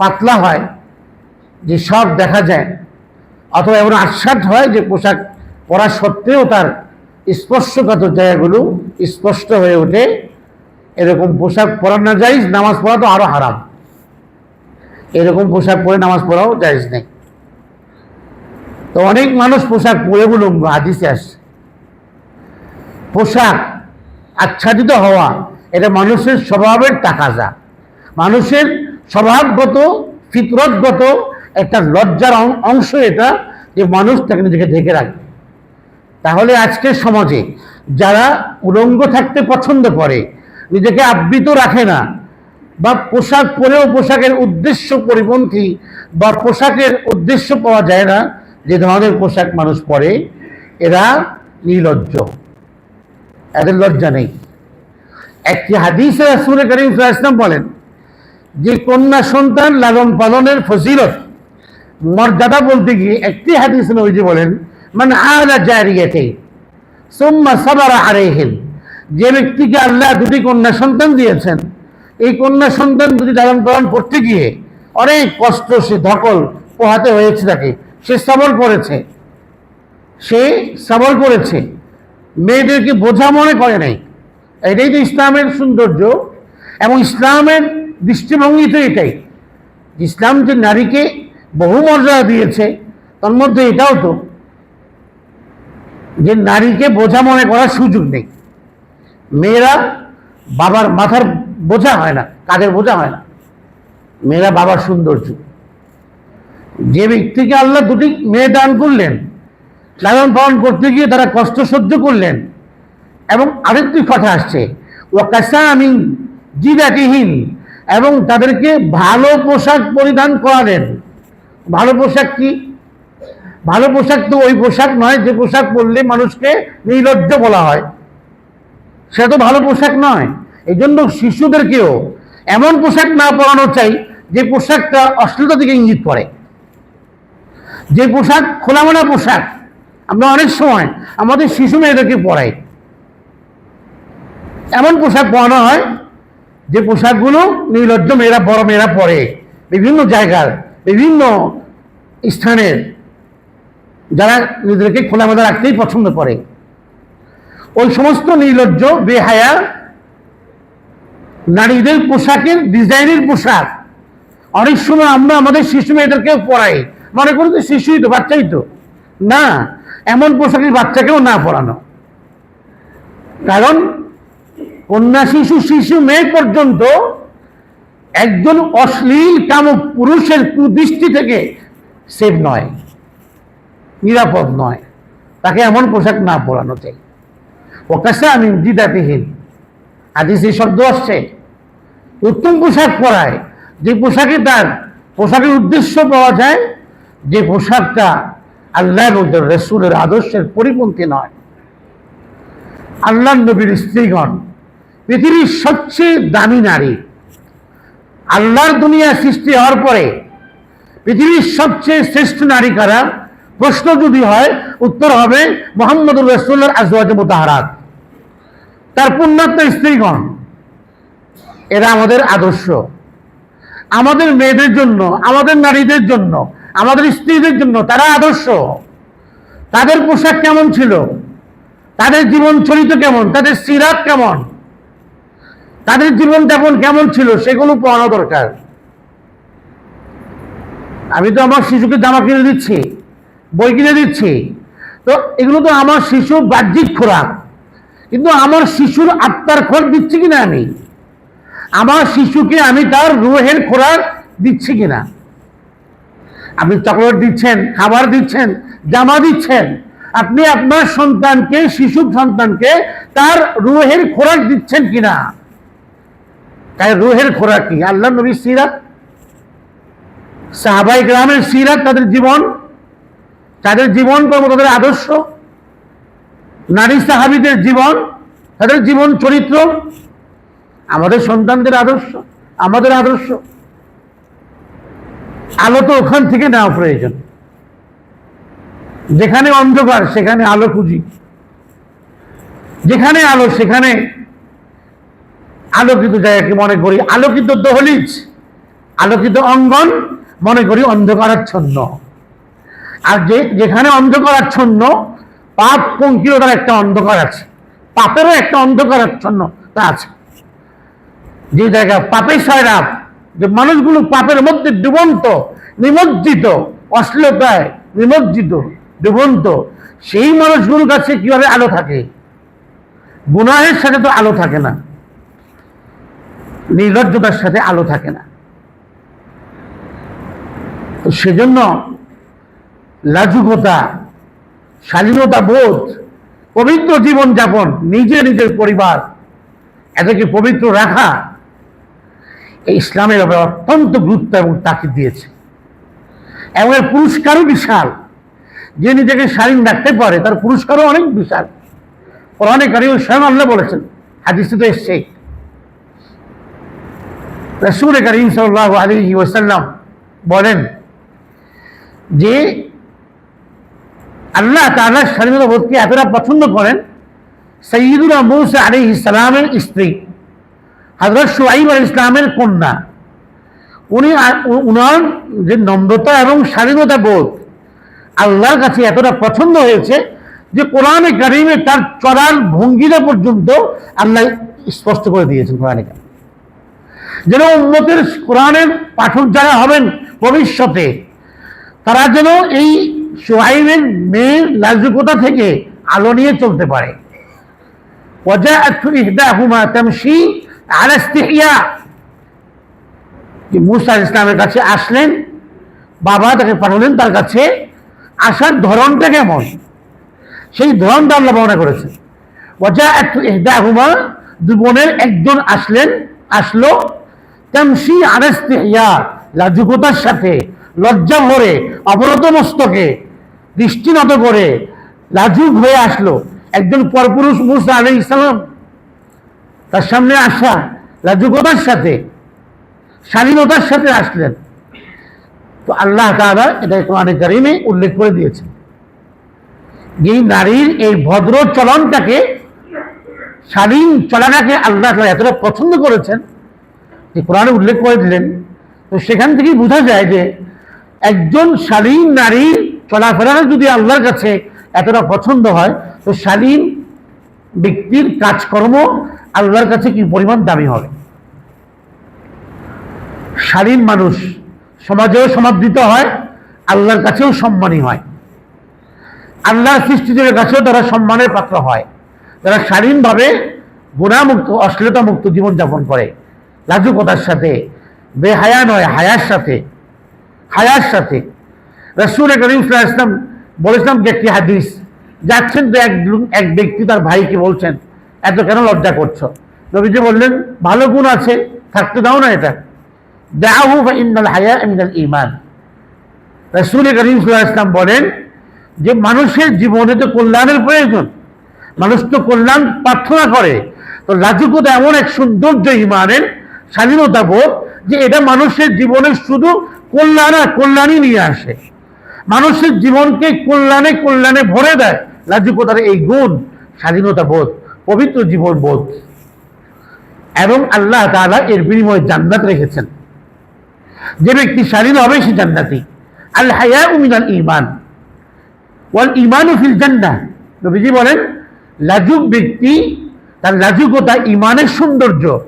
পাতলা হয়, যে সব দেখা যায়, অথবা এমন আশ্বাদ হয় যে পোশাক পরা সত্ত্বেও তার স্পর্শগত জায়গাগুলো স্পষ্ট হয়ে ওঠে। এরকম পোশাক পরা না যাই নামাজ পড়া তো আরও হারাম। এরকম পোশাক পরে নামাজ পড়াও জায়জ নেই। তো অনেক মানুষ পোশাক পরে উলঙ্গ হাদিসে আসছে। পোশাক আচ্ছাদিত হওয়া, এটা মানুষের স্বভাবের তাকাজা। মানুষের স্বভাবগত, ফিতরতগত একটা লজ্জার অংশ এটা যে মানুষ তাকে নিজেকে ঢেকে রাখে তাহলে আজকের সমাজে যারা উলঙ্গ থাকতে পছন্দ করে, নিজেকে আবৃত রাখে না, বা পোশাক পরেও পোশাকের উদ্দেশ্য পরিপন্থী বা পোশাকের উদ্দেশ্য পাওয়া যায় না, যে ধরনের পোশাক মানুষ পরে, এরা নির্লজ্জ। এদের লজ্জা নেই। একটি হাদিসে রাসূল করিম ওয়াসাল্লাম বলেন যে কন্যা সন্তান লালন পালনের ফজিলত। মর্যাদা বলতে গিয়ে একটি হাদিস নবীজি বলেন মানে আলা জারিয়াতে, সুম্মা সাবারা আলাইহিম। যে ব্যক্তিকে আল্লাহ দুটি কন্যা সন্তান দিয়েছেন, এই কন্যা সন্তান দুটি লালন পালন করতে গিয়ে অনেক কষ্ট, সে ধকল পোহাতে হয়েছে তাকে। সে সবল করেছে। সে সবল করেছে। মেয়েদেরকে বোঝা মনে করে নাই। এটাই তো ইসলামের সৌন্দর্য। এবং ইসলামের দৃষ্টিভঙ্গি তো এটাই। ইসলাম যে নারীকে বহু মর্যাদা দিয়েছে, তার মধ্যে এটাও তো যে নারীকে বোঝা মনে করার সুযোগ নেই। মেয়েরা বাবার মাথার বোঝা হয় না, কাদের বোঝা হয় না। মেয়েরা বাবার সৌন্দর্য। যে ব্যক্তিকে আল্লাহ দুটি মেয়ে দান করলেন, লালন পালন করতে গিয়ে তারা কষ্ট সহ্য করলেন, এবং আরেকটি কথা আসছে ও কাসা আমি জিদাতিহীন এবং তাদেরকে ভালো পোশাক পরিধান করালেন। ভালো পোশাক কি? ভালো পোশাক তো ওই পোশাক নয়, যে পোশাক পরলে মানুষকে নির্লজ্জ বলা হয়। সে তো ভালো পোশাক নয়। এই জন্য শিশুদেরকেও এমন পোশাক না পরানো চাই, যে পোশাকটা অশ্লীলতা দিকে ইঙ্গিত করে। যে পোশাক খোলামেলা পোশাক, আমরা অনেক সময় আমাদের শিশু মেয়েদেরকে পরাই। এমন পোশাক পরানো হয় যে পোশাকগুলো নির্লজ্জ মেয়েরা, বড় মেয়েরা পরে, বিভিন্ন জায়গার, বিভিন্ন স্থানের, যারা নিজেদেরকে খোলামেলা রাখতেই পছন্দ করে। ওই সমস্ত নির্লজ্জ, বেহায়া নারীদের পোশাকের, ডিজাইনের পোশাক অনেক সময় আমরা আমাদের শিশু মেয়েদেরকেও পড়াই মনে করি যে শিশুই তো, বাচ্চাই তো। না, এমন পোশাকের বাচ্চাকেও না পড়ানো কারণ কন্যা শিশু শিশু মেয়ে পর্যন্ত একজন অশ্লীল কামক পুরুষের কুদৃষ্টি থেকে সেভ নয়, নিরাপদ নয়। তাকে এমন পোশাক না পরানো চাই। ওকাশে আমি দিদাতিহীন হাদিসে শব্দ আসছে। উত্তম পোশাক পরায়। যে পোশাকে তার, পোশাকের উদ্দেশ্য পাওয়া যায়, যে পোশাকটা আল্লাহ রসুলের আদর্শের পরিপন্থী নয়। আল্লাহ নবীর স্ত্রীগণ পৃথিবীর সবচেয়ে দামি নারী। আল্লাহর দুনিয়া সৃষ্টি হওয়ার পরে পৃথিবীর সবচেয়ে শ্রেষ্ঠ নারী কারা? প্রশ্ন যদি হয়, উত্তর হবে মোহাম্মদুর রসুল্লার আজওয়াজ মোতাহারাত। তার পুণ্যাত্ম স্ত্রীগণ, এরা আমাদের আদর্শ। আমাদের মেয়েদের জন্য, আমাদের নারীদের জন্য, আমাদের স্ত্রীদের জন্য তারা আদর্শ। তাদের পোশাক কেমন ছিল? তাদের জীবন চরিত কেমন? তাদের সিরাত কেমন? তাদের জীবন যাপন কেমন ছিল সেগুলো পড়ানো দরকার। আমি তো আমার শিশুকে জামা কিনে দিচ্ছি, বই কিনে দিচ্ছি। তো এগুলো তো আমার শিশু বাহ্যিক খোরাক। কিন্তু আমার শিশুর আত্মার খোরাক দিচ্ছি কিনা আমি? আমার শিশুকে আমি তার রুহের খোরাক দিচ্ছি কিনা? আপনি চকলেট দিচ্ছেন, খাবার দিচ্ছেন, জামা দিচ্ছেন। আপনি আপনার সন্তানকে শিশু সন্তানকে তার রুহের খোরাক দিচ্ছেন কিনা? তাই রুহের খোরাক কি? আল্লাহ নবী সিরাত? সাহাবাই গ্রামের সিরাত তাদের জীবন? তাদের জীবন কর্ম, তাদের আদর্শ? নারী সাহাবিদের জীবন? তাদের জীবন চরিত্র? আমাদের সন্তানদের আদর্শ? আমাদের আদর্শ? আলো তো ওখান থেকে নেওয়া প্রয়োজন। যেখানে অন্ধকার, সেখানে আলো খুঁজি। যেখানে আলো, সেখানে আলোকিত জায়গাকে মনে করি আলোকিত দহলিজ, আলোকিত অঙ্গন মনে করি অন্ধকারাচ্ছন্ন। আর যে যেখানে অন্ধকারাচ্ছন্ন, পাপ পঙ্কিলতার একটা অন্ধকার আছে। পাপেরও একটা অন্ধকারাচ্ছন্নতা আছে। যে জায়গা পাপের সয়রাপ যে মানুষগুলো পাপের মধ্যে ডুবন্ত, নিমজ্জিত, অশ্লীলতায় নিমজ্জিত, ডুবন্ত, সেই মানুষগুলোর কাছে কীভাবে আলো থাকে? গুনাহের সাথে তো আলো থাকে না। নির্লজ্জতার সাথে আলো থাকে না। তো সেজন্য লাজুকতা স্বাধীনতা বোধ, পবিত্র জীবন যাপন নিজে নিজের পরিবার, এদেরকে পবিত্র রাখা, এই ইসলামের ব্যাপারে অত্যন্ত গুরুত্ব এবং তাকিদ দিয়েছে। এবং এর পুরস্কারও বিশাল। যে নিজেকে স্বাধীন রাখতে পারে, তার পুরস্কারও অনেক বিশাল। কোরআনে কারিম স্বয়ং আল্লাহ বলেছেন, হাদিসে তো এসছে রসুল করিম সাল্লাহ আলী ওসাল্লাম বলেন যে আল্লাহ তাআলা স্বাধীনতা বোধকে এতটা পছন্দ করেন সঈদুল মুসা আলী ইসলামের স্ত্রী হজরত সুয়াইব আল ইসলামের কন্যা। উনি উনার যে নম্রতা এবং স্বাধীনতা বোধ আল্লাহর কাছে এতটা পছন্দ হয়েছে যে কোরআনে কারিমে তার চলার ভঙ্গিটা পর্যন্ত আল্লাহ স্পষ্ট করে দিয়েছেন কোরআনে কারিমে। যেন উন্নতির কোরআনের পাঠক যারা হবেন ভবিষ্যতে, তারা যেন এই সোহাইবের মেয়ের লাজুকতা থেকে আলো নিয়ে চলতে পারে। ওজা আথুরি হিদা হুমা তামসি মুসা ইসলামের কাছে আসলেন, বাবা তাকে পাঠালেন তার কাছে, আসার ধরনটা কেমন? সেই ধরনটা আল্লাহ বর্ণনা করেছেন। ওজা আথুরি হিদা হুমা দু বোনের একজন আসলেন, আসলো তামসি আনাস্তিহিয়া লাজুকতার সাথে, লজ্জা ভরে অবরত মস্তকে দৃষ্টি নত করে লাজুক হয়ে আসলো একজন পরপুরুষ মুসা আলী ইসলাম তার সামনে আসা লাজুকতার সাথে স্বাধীনতার সাথে আসলেন। তো আল্লাহ তাআলা এটা কোরআনে কারিমে উল্লেখ করে দিয়েছেন। এই নারীর এই ভদ্র চলনটাকে স্বাধীন চলাটাকে আল্লাহ এতটা পছন্দ করেছেন যে কোরআনে উল্লেখ করে দিলেন তো সেখান থেকেই বোঝা যায় যে একজন শালীন নারীর চলাফেরাটা যদি আল্লাহর কাছে এতটা পছন্দ হয়, তো শালীন ব্যক্তির কাজকর্ম আল্লাহর কাছে কি পরিমাণ দামি হবে? শালীন মানুষ সমাজেও সমাদৃত হয়, আল্লাহর কাছেও সম্মানী হয়। আল্লাহর সৃষ্টিদের কাছেও তারা সম্মানের পাত্র হয়। তারা শালীনভাবে গুণামুক্ত অশ্লীলতা মুক্ত জীবনযাপন করে। লাজুকতার সাথে, বেহায়া নয়, হায়ার সাথে হায়ার সাথে। রসুল করিম ইসলাম বলেছিলাম যে একটি হাদিস, যাচ্ছেন তো এক এক ব্যক্তি তার ভাইকে বলছেন, এত কেন লজ্জা করছ? নবীজি বললেন, ভালো গুণ আছে, থাকতে দাও না এটা। দাহু বা ইন্নাল হায়া মিনাল ইমান রসুল করিম ইসলাম বলেন যে মানুষের জীবনে তো কল্যাণের প্রয়োজন। মানুষ তো কল্যাণ প্রার্থনা করে। তো লাজুকতা এমন এক সৌন্দর্য ইমানের স্বাধীনতা বোধ যে এটা মানুষের জীবনে শুধু কল্যাণ আর কল্যাণই নিয়ে আসে। মানুষের জীবনকে কল্যাণে কল্যাণে ভরে দেয়। লাজুকতার এই গুণ, স্বাধীনতা বোধ, পবিত্র জীবন বোধ। এবং আল্লাহ তাআলা এর বিনিময়ে জান্নাত রেখেছেন। যে ব্যক্তি স্বাধীন হবে সে জান্নাতি। আল হায়া মিনাল ইমান ওয়াল ইমানু ফিল নবীজি বলেন, লাজুক ব্যক্তি তার লাজুকতা ইমানের সৌন্দর্য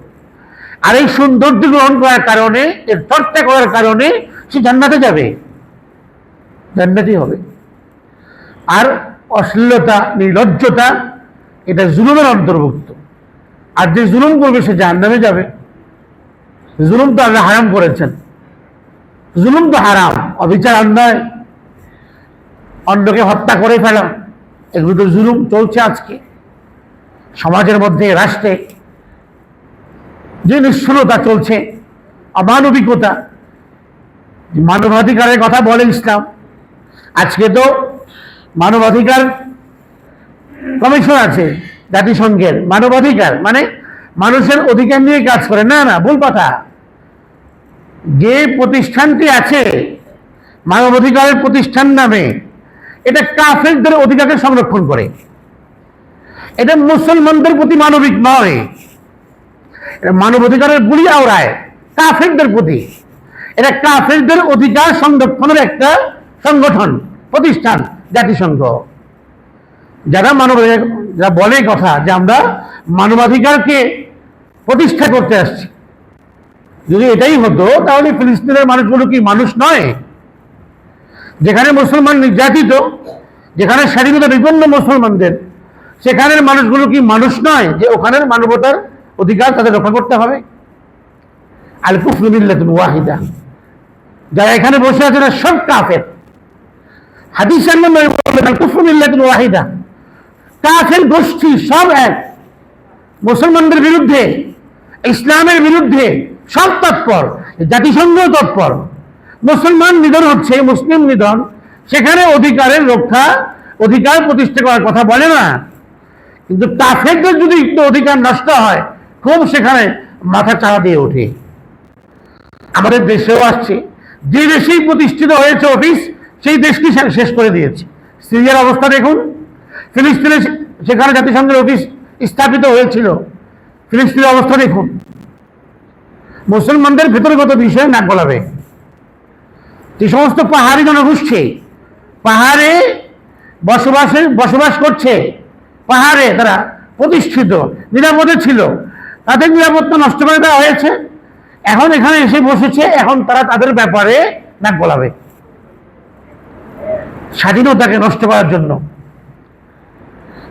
আর এই সৌন্দর্য গ্রহণ করার কারণে, এর চর্চা করার কারণে সে জান্নাতে যাবে। জান্নাতি হবে। আর অশ্লীলতা, নির্লজ্জতা, এটা জুলুমের অন্তর্ভুক্ত। আর যে জুলুম করবে, সে জাহান্নামে যাবে। জুলুম তো আল্লাহ হারাম করেছেন। জুলুম তো হারাম, অবিচার অন্যায়। অন্যকে হত্যা করে ফেলা এগুলো তো জুলুম চলছে আজকে। সমাজের মধ্যে, রাষ্ট্রে যে নিঃসলতা চলছে, অমানবিকতা মানবাধিকারের কথা বলে ইসলাম, আজকে তো মানবাধিকার কমিশন আছে, জাতিসংঘের মানবাধিকার মানে মানুষের অধিকার নিয়ে কাজ করে। না না, ভুল কথা। যে প্রতিষ্ঠানটি আছে, মানবাধিকারের প্রতিষ্ঠান নামে, এটা কাফেরদের অধিকারকে সংরক্ষণ করে। এটা মুসলমানদের প্রতি মানবিক নয়। মানবাধিকারের গুলি আওড়ায় কাফেরদের প্রতি। এটা কাফেরদের অধিকার সংরক্ষণের একটা সংগঠন, প্রতিষ্ঠান, জাতিসংঘ। যারা মানব যারা বলে কথা যে আমরা মানবাধিকারকে প্রতিষ্ঠা করতে আসছি। যদি এটাই হতো, তাহলে ফিলিস্তিনের মানুষগুলো কি মানুষ নয়? যেখানে মুসলমান নির্যাতিত, যেখানে স্বাধীনতা বিপন্ন মুসলমানদের, সেখানের মানুষগুলো কি মানুষ নয়? যে ওখানের মানবতার অধিকার তাদের রক্ষা করতে হবে। আল কুফরুমিল্লাতুল ওয়াহিদা। যারা এখানে বসে আছে না সব কাফের। হাদিস আল কুফরুমিল্লাতুল ওয়াহিদা। কাফের গোষ্ঠী সব এক। মুসলমানদের বিরুদ্ধে, ইসলামের বিরুদ্ধে সব তৎপর, জাতিসংঘ তৎপর। মুসলমান নিধন হচ্ছে, মুসলিম নিধন। সেখানে অধিকারের রক্ষা, অধিকার প্রতিষ্ঠা করার কথা বলে না। কিন্তু কাফেরদের যদি একটু অধিকার নষ্ট হয় খুব সেখানে মাথা চাড়া দিয়ে ওঠে। আমাদের দেশেও আসছে। যে দেশেই প্রতিষ্ঠিত হয়েছে অফিস, সেই দেশকে শেষ করে দিয়েছে। সিরিয়ার অবস্থা দেখুন। ফিলিস্তিনে সেখানে জাতিসংঘের অফিস স্থাপিত হয়েছিল। ফিলিস্তিনের অবস্থা দেখুন। মুসলমানদের ভেতরগত বিষয়ে নাক গলাবে। যে সমস্ত পাহাড়ি জনগোষ্ঠী পাহাড়ে বসবাসের বসবাস করছে, পাহাড়ে তারা প্রতিষ্ঠিত, নিরাপদে ছিল। তাদের নিরাপত্তা নষ্ট করে দেওয়া হয়েছে। এখন এখানে এসে বসেছে, এখন তারা তাদের ব্যাপারে নাক গলাবে। স্বাধীনতাকে নষ্ট করার জন্য।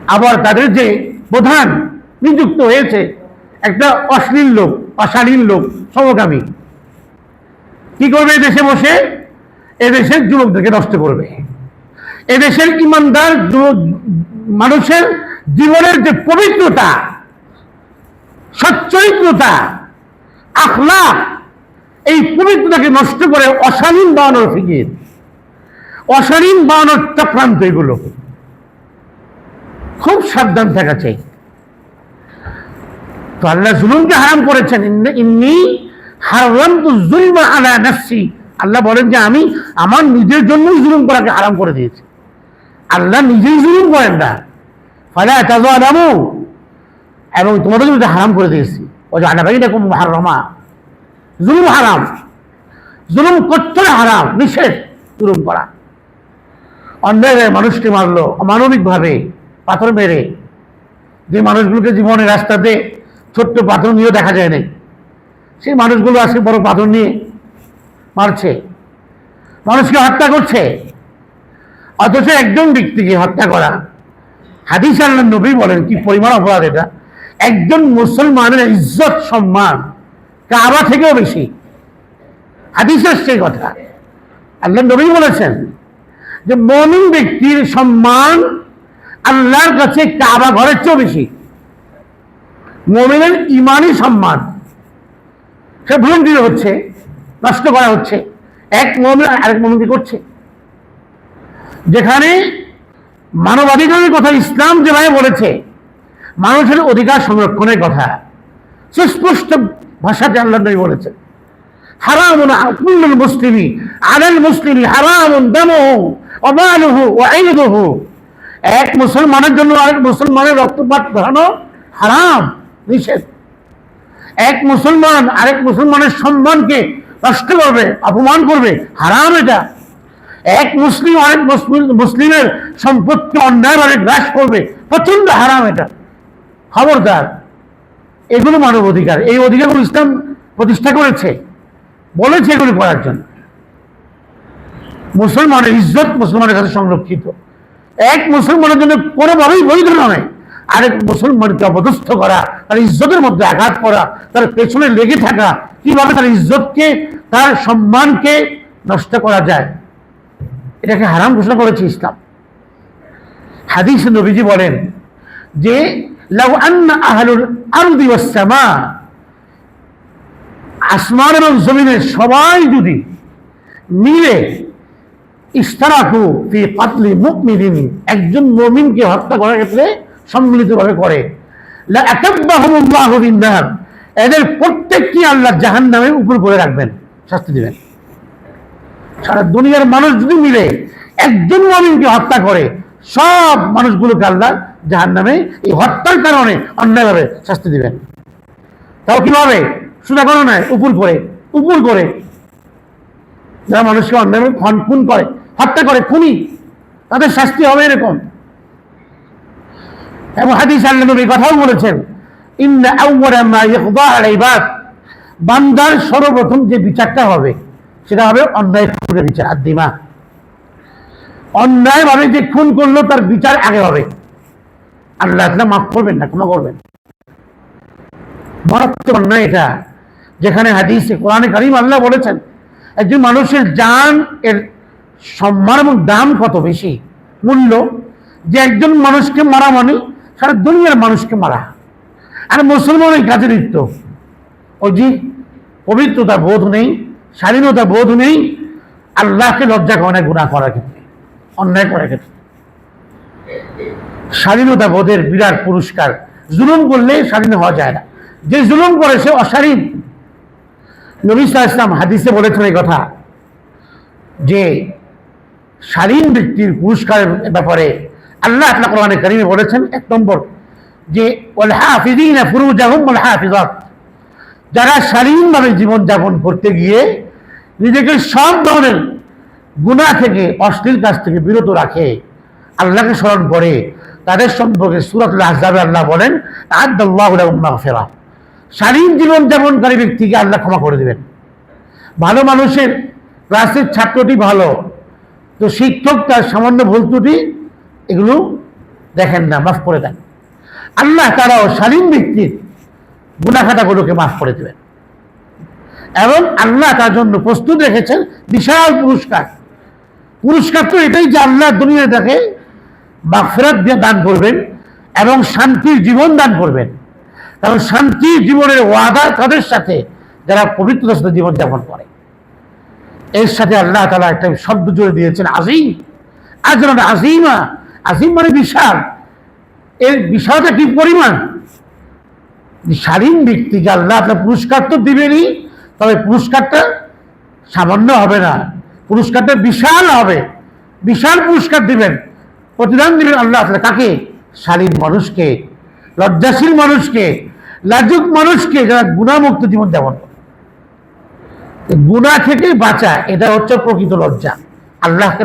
আবার তাদের যে প্রধান নিযুক্ত হয়েছে, একটা অশ্লীল লোক, অশালীন লোক, সমকামী। কি করবে এই দেশে বসে? এদেশের যুবকদেরকে নষ্ট করবে। এদেশের ইমানদার মানুষের জীবনের যে পবিত্রতা সচ্চরিত্রতা আখলা এই পবিত্রতাকে নষ্ট করে অশালীন বানানোর ফিকির, অশালীন বানানোর চক্রান্ত এগুলো। খুব সাবধান থাকা চাই। তো আল্লাহ জুলুমকে হারাম করেছেন। ইন্নি- হারাম তো জুলমা আলা নাফসি। আল্লাহ বলেন যে আমি আমার নিজের জন্যই জুলুম করাকে হারাম করে দিয়েছি। আল্লাহ নিজেই জুলুম করেন না। ফলে এত আদামু এবং তোমাদের জন্য হারাম করে দিয়েছি। ও যে আনাবাই দেখুন হারামা জুলুম হারাম। জুলুম করতে হারাম, নিষেধ, জুলুম করা। অন্যায় মানুষকে মারলো, অমানবিকভাবে পাথর মেরে। যে মানুষগুলোকে জীবনের রাস্তাতে ছোট্ট পাথর নিয়েও দেখা যায় নাই। সেই মানুষগুলো আসে বড় পাথর নিয়ে মারছে। মানুষকে হত্যা করছে। অথচ একজন ব্যক্তিকে হত্যা করা। হাদিস আল্লাহ নবী বলেন, কি পরিমাণ অপরাধ এটা। একজন মুসলমানের ইজ্জত, সম্মান কাবা থেকেও বেশি। হাদিসের সেই কথা। আল্লাহ নবী বলেছেন যে মমিন ব্যক্তির সম্মান আল্লাহর কাছে কাবা ঘরের চেয়েও বেশি। মমিনের ইমানই সম্মান। সে ভুলন্টির হচ্ছে, নষ্ট করা হচ্ছে। এক মমিন আরেক মমিনকে করছে। যেখানে মানবাধিকারের কথা ইসলাম যেভাবে বলেছে মানুষের অধিকার সংরক্ষণের কথা। সুস্পষ্ট ভাষাতে আল্লাহ নবী বলেছেন, হারামুন কুল্লুল মুসলিমি, আলাল মুসলিমি হারামুন দামুহু ওয়া মালুহু ওয়া এক মুসলমানের জন্য আরেক মুসলমানের রক্তপাত ধরানো হারাম, নিষেধ। এক মুসলমান আরেক মুসলমানের সম্মানকে নষ্ট করবে, অপমান করবে, হারাম এটা। এক মুসলিম আরেক মুসলিম- মুসলিমের সম্পত্তি অন্যায়ভাবে গ্রাস করবে প্রচণ্ড হারাম এটা। খবরদার। এগুলো মানব অধিকার। এই অধিকারগুলো ইসলাম প্রতিষ্ঠা করেছে। বলেছে এগুলো করার জন্য। মুসলমানের ইজ্জত মুসলমানের কাছে সংরক্ষিত। এক মুসলমানের জন্য কোনোভাবেই বৈধ নয়। আরেক মুসলমানকে অপদস্থ করা, তার ইজ্জতের মধ্যে আঘাত করা, তার পেছনে লেগে থাকা, কীভাবে তার ইজ্জতকে, তার সম্মানকে নষ্ট করা যায়? এটাকে হারাম ঘোষণা করেছে ইসলাম। হাদিস নবীজি বলেন যে আসমান এবং জমিনের সবাই যদি মিলে ইস্তারাকু ফি কাতলি মুকমিনিন একজন মুমিনকে হত্যা করার ক্ষেত্রে সম্মিলিতভাবে করে। এদের প্রত্যেককে আল্লাহ জাহান্নামের উপর করে রাখবেন, শাস্তি দিবেন। সারা দুনিয়ার মানুষ যদি মিলে একজন মমিনকে হত্যা করে, সব মানুষগুলোকে আল্লাহ জাহান নামে এই হত্যার কারণে অন্যায়ভাবে শাস্তি দিবেন। তাও কীভাবে? সোজা করো নয় উপর করে উপর করে। যারা মানুষকে অন্যায় খুন খুন করে, হত্যা করে, খুনি, তাদের শাস্তি হবে এরকম। এবং হাদিস আল্লাহ নবী কথাও বলেছেন, ইন্না আউওয়ালা মা ইয়াকদা আল বান্দার সর্বপ্রথম যে বিচারটা হবে, সেটা হবে অন্যায় খুনের বিচার আর দিমা অন্যায় ভাবে যে খুন করল, তার বিচার আগে হবে। আল্লাহ তাআলা মাফ করবেন না, ক্ষমা করবেন। মারাত্মক অন্যায় এটা। যেখানে হাদিসে, কোরআনে কারিম আল্লাহ বলেছেন, একজন মানুষের জান এর সম্মান এবং দাম কত বেশি? মূল্য? যে একজন মানুষকে মারা মানে সারা দুনিয়ার মানুষকে মারা। আর মুসলমান এই কাজে লিপ্ত। ওই যে পবিত্রতা বোধ নেই, স্বাধীনতা বোধ নেই, আল্লাহকে লজ্জা করে গুণা করার ক্ষেত্রে, অন্যায় করার ক্ষেত্রে। স্বাধীনতা বোধের বিরাট পুরস্কার। জুলুম করলে স্বাধীন হওয়া যায় না। যে জুলুম করে সে অস্বাধীন নবী সাল্লাল্লাহু ইসলাম হাদিসে বলেছেন এই কথা যে স্বাধীন ব্যক্তির পুরস্কারের ব্যাপারে আল্লাহ আপনার কোরআনে কারিমে বলেছেন এক নম্বর যে যারা স্বাধীনভাবে জীবনযাপন করতে গিয়ে নিজেকে সব ধরনের গুনাহ থেকে, অশ্লীল কাজ থেকে বিরত রাখে, আল্লাহকে স্মরণ করে তাদের সম্পর্কে সুরাতুল আহজাবে আল্লাহ বলেন, আদাল্লাহু লাহুম মাগফিরা। স্বাধীন জীবনযাপনকারী ব্যক্তিকে আল্লাহ ক্ষমা করে দেবেন। ভালো মানুষের ক্লাসের ছাত্রটি ভালো, তো শিক্ষক তার সামান্য ভুল ত্রুটি এগুলো দেখেন না, মাফ করে দেন। আল্লাহ তারাও স্বাধীন ব্যক্তির গুণাখাতাগুলোকে মাফ করে দেবেন। এবং আল্লাহ তার জন্য প্রস্তুত রেখেছেন বিশাল পুরস্কার। পুরস্কার তো এটাই যে আল্লাহ দুনিয়াটাকে মাফেরাত দিয়ে দান করবেন এবং শান্তির জীবন দান করবেন। কারণ শান্তির জীবনের ওয়াদা তাদের সাথে যারা পবিত্রতার সাথে জীবনযাপন করে। এর সাথে আল্লাহ তালা একটা শব্দ জুড়ে দিয়েছেন, আজিম। আজরান আজিমা। আজিম মানে বিশাল। এর বিশালটা কি পরিমাণ? স্বাধীন ব্যক্তিকে আল্লাহ আপনার পুরস্কার তো দিবেনই, তবে পুরস্কারটা সামান্য হবে না। পুরস্কারটা বিশাল হবে। বিশাল পুরস্কার দিবেন। প্রতিদান দিবেন আল্লাহ কাকে? শালীন মানুষকে, লজ্জাশীল মানুষকে, লাজুক মানুষকে যারা গুণামুক্ত জীবন যাপন করে। গুণা থেকে বাঁচা, এটা হচ্ছে প্রকৃত লজ্জা। আল্লাহকে